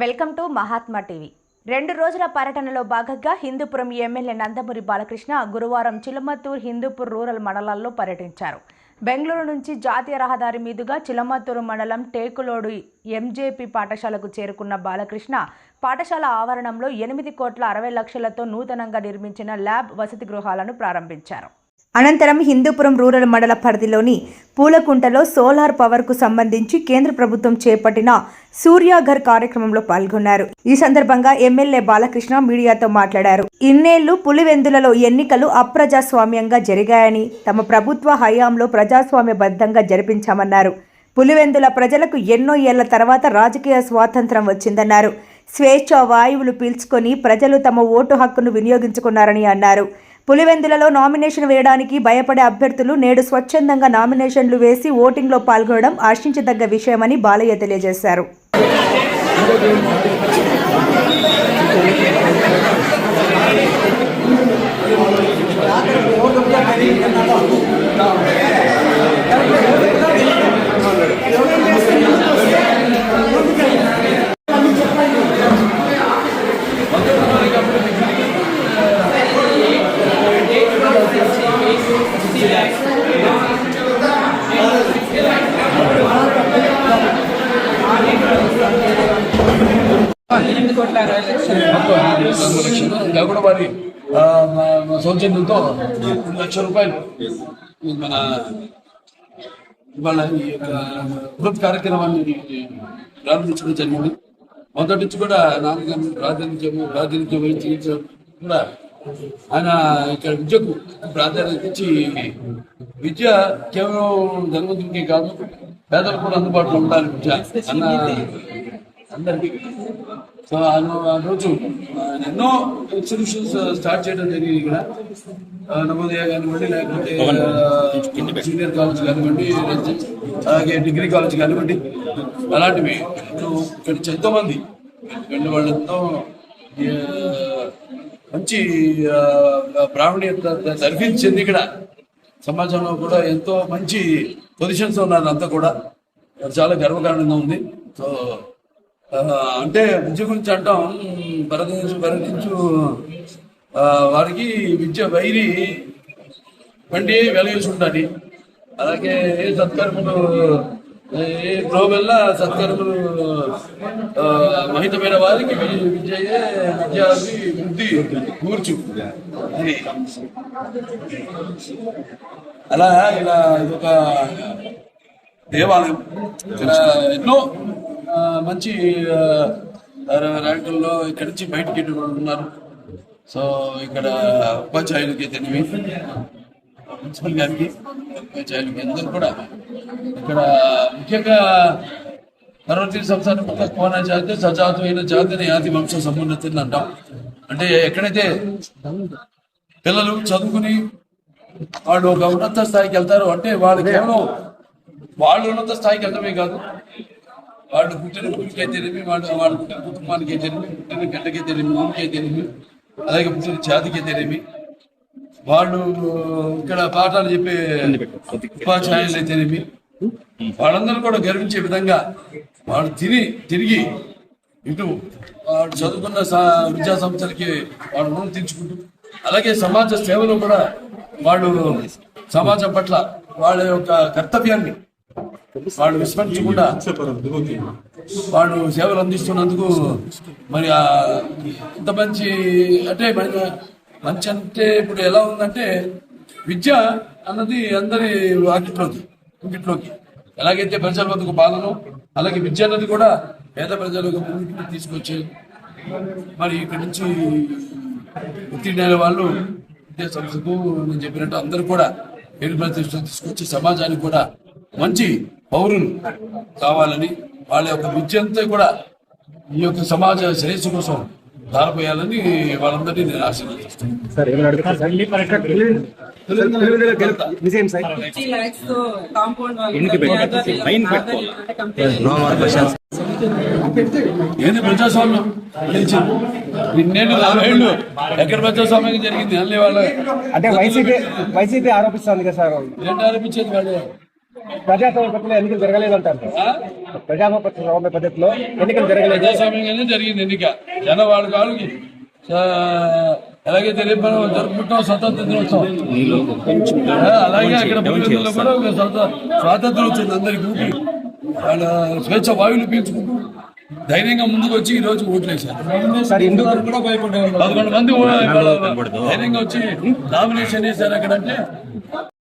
Welcome to Mahatma TV. రెండు రోజుల పర్యటనలో భాగంగా హిందూపురం ఎమ్మెల్యే నందమూరి బాలకృష్ణ గురువారం చిలమత్తూరు హిందూపూర్ రూరల్ మండలాల్లో పర్యటించారు. బెంగళూరు నుంచి జాతీయ రహదారి మీదుగా చిలమత్తూరు మండలం టేకులోడు ఎంజేపీ పాఠశాలకు చేరుకున్న బాలకృష్ణ పాఠశాల ఆవరణంలో ఎనిమిది కోట్ల అరవై లక్షలతో నూతనంగా నిర్మించిన ల్యాబ్ వసతి గృహాలను ప్రారంభించారు. అనంతరం హిందూపురం రూరల్ మండల పరిధిలోని పూలకుంటలో సోలార్ పవర్కు సంబంధించి కేంద్ర ప్రభుత్వం చేపట్టిన సూర్యాఘర్ కార్యక్రమంలో పాల్గొన్నారు. ఈ సందర్భంగా ఎమ్మెల్యే బాలకృష్ణ మీడియాతో మాట్లాడారు. ఇన్నేళ్ళు పులివెందులలో ఎన్నికలు అప్రజాస్వామ్యంగా జరిగాయని తమ ప్రభుత్వ హయాంలో ప్రజాస్వామ్యబద్ధంగా జరిపించామన్నారు. పులివెందుల ప్రజలకు ఎన్నో ఏళ్ళ తర్వాత రాజకీయ స్వాతంత్రం వచ్చిందన్నారు. స్వేచ్ఛ వాయువులు పీల్చుకొని ప్రజలు తమ ఓటు హక్కును వినియోగించుకున్నారని అన్నారు. పులివెందులలో నామినేషన్ వేయడానికి భయపడే అభ్యర్థులు నేడు స్వచ్ఛందంగా నామినేషన్లు వేసి ఓటింగ్లో పాల్గొనడం ఆశించదగ్గ విషయమని బాలయ్య తెలియజేశారు. ఎనిమిది కోట్ల అరవై లక్షలు. ఇంకా కూడా వారి సౌజన్యంతో లక్ష రూపాయలు. మన ఇవాళ ఈ యొక్క బృహత్ కార్యక్రమాన్ని ప్రారంభించడం జరిగింది. మొదటి నుంచి కూడా నాన్నగారు ప్రాతినిధ్యము ప్రాతినిధ్యం వహించి కూడా ఆయన ఇక్కడ విద్యకు ప్రాధాన్యత ఇచ్చి విద్య కేవలం ధనవంతుడికి కాదు పేదలకు కూడా అందుబాటులో ఉండాలి విద్య. అన్న అందరికీ. సో ఆ రోజు ఎన్నో ఎగ్జిబిషన్స్ స్టార్ట్ చేయడం జరిగింది ఇక్కడ. ఆ, నవోదయ కానివ్వండి లేకపోతే జూనియర్ కాలేజ్ కానివ్వండి అలాగే డిగ్రీ కాలేజ్ కానివ్వండి అలాంటివి. ఇప్పుడు ఇక్కడ ఎంతో మంది వెళ్ళి వాళ్ళతో మంచి ఆ, ప్రావీణ్యత జరిపించింది ఇక్కడ సమాజంలో కూడా ఎంతో మంచి పొజిషన్స్ ఉన్నారు అంతా కూడా. చాలా గర్వకారణంగా ఉంది. సో అంటే విద్య గురించి అంటాం భరతించు భరతించు వారికి విద్య వైరి బండి వెలగేసి ఉండాలి. అలాగే ఏ సత్కర్మలు సత్కర్మలు ఆ, మహితమైన వారికి వి- విద్యయే విద్యార్థి వృద్ధి కూర్చు. అలా ఇలా ఇదొక దేవాలయం. ఇక్కడ ఎన్నో మంచి ర్యాంకుల్లో ఇక్కడి నుంచి బయటికి ఉన్నారు. సో ఇక్కడ ఉపాధ్యాయులకి తెలివి ప్రిన్సిపల్ గారికి ఉపాధ్యాయులకి అందరూ కూడా ఇక్కడ ముఖ్యంగా పర్వతీయ సంస్థానం కోన జాతి సజాతమైన జాతిని ఆది వంశ సమున్నతిని అంటాం. అంటే ఎక్కడైతే పిల్లలు చదువుకుని వాళ్ళు ఒక ఉన్నత స్థాయికి వెళ్తారు అంటే వాళ్ళు కేవలం వాళ్ళు ఉన్నత స్థాయికి వెళ్ళడమే కాదు వాళ్ళు పుట్టిన ఊరికే తెలివి వాళ్ళు వాళ్ళు పుట్టిన కుటుంబానికే తెలివి పుట్టిన గంటకే తెలివి ఊరికే తెలివి అలాగే పుట్టిన జాతికే తెలివి వాళ్ళు ఇక్కడ పాఠాలు చెప్పే ఉపాధ్యాయులే తెలివి వాళ్ళందరూ కూడా గర్వించే విధంగా వాళ్ళు తిని తిరిగి ఇటు వాడు చదువుకున్న విద్యా సంస్థలకి వాళ్ళు రుణం తీర్చుకుంటూ అలాగే సమాజ సేవలో కూడా వాళ్ళు సమాజం పట్ల వాళ్ళ యొక్క కర్తవ్యాన్ని వాళ్ళు విస్మరించకుండా వాళ్ళు సేవలు అందిస్తున్నందుకు మరి ఆ ఇంత మంచి అంటే మరి మంచి అంటే ఇప్పుడు ఎలా ఉందంటే విద్య అన్నది అందరి వాకిట్లోకి ఇంకిట్లోకి ఎలాగైతే ప్రజల వద్దకు పాలను అలాగే విద్య అన్నది కూడా పేద ప్రజలకు ముందుకు తీసుకొచ్చే మరి ఇక్కడి నుంచి ఉత్తీర్ణైన వాళ్ళు విద్యా సంస్థకు నేను చెప్పినట్టు అందరూ కూడా పేరు ప్రతిష్టలు తీసుకొచ్చి సమాజానికి కూడా మంచి పౌరులు కావాలని వాళ్ళ యొక్క విద్యంతా కూడా ఈ యొక్క సమాజ శ్రేయస్సు కోసం దారిపోయాలని వాళ్ళందరినీ నేను ఆశీర్వదిస్తాను. ఏంది ప్రజాస్వామ్యం? నలభై ఏళ్ళు? ఎక్కడ ప్రజాస్వామ్యం జరిగింది? అల్లే వాళ్ళ. అంటే వైసీపీ వైసీపీ ఆరోపిస్తుంది కదా సార్ ఏంటి ఆరోపించేది వాళ్ళు? ప్రజాస్వామ్య పద్ధతిలో ఎన్నికలు జరగలేదు అంటారు? ప్రజాస్వామ్య పద్ధతిలో ఎన్నికలు జరగలేదు. ప్రజాస్వామ్యంగానే జరిగింది ఎన్నిక. జనవాడు కాళ్ళకి ఎలాగైతే రేపు మనం జరుపుకుంటాం స్వతంత్ర దినోత్సవం. అలాగే అక్కడ కూడా స్వాతంత్రం వచ్చింది అందరికి వాళ్ళ స్వేచ్ఛ వాయువులు పీల్చుకుంటూ ధైర్యంగా ముందుకు వచ్చి ఈ రోజు సార్ హిందూ పదకొండు మంది ధైర్యంగా వచ్చి నామినేషన్ వేశారు అక్కడ అంటే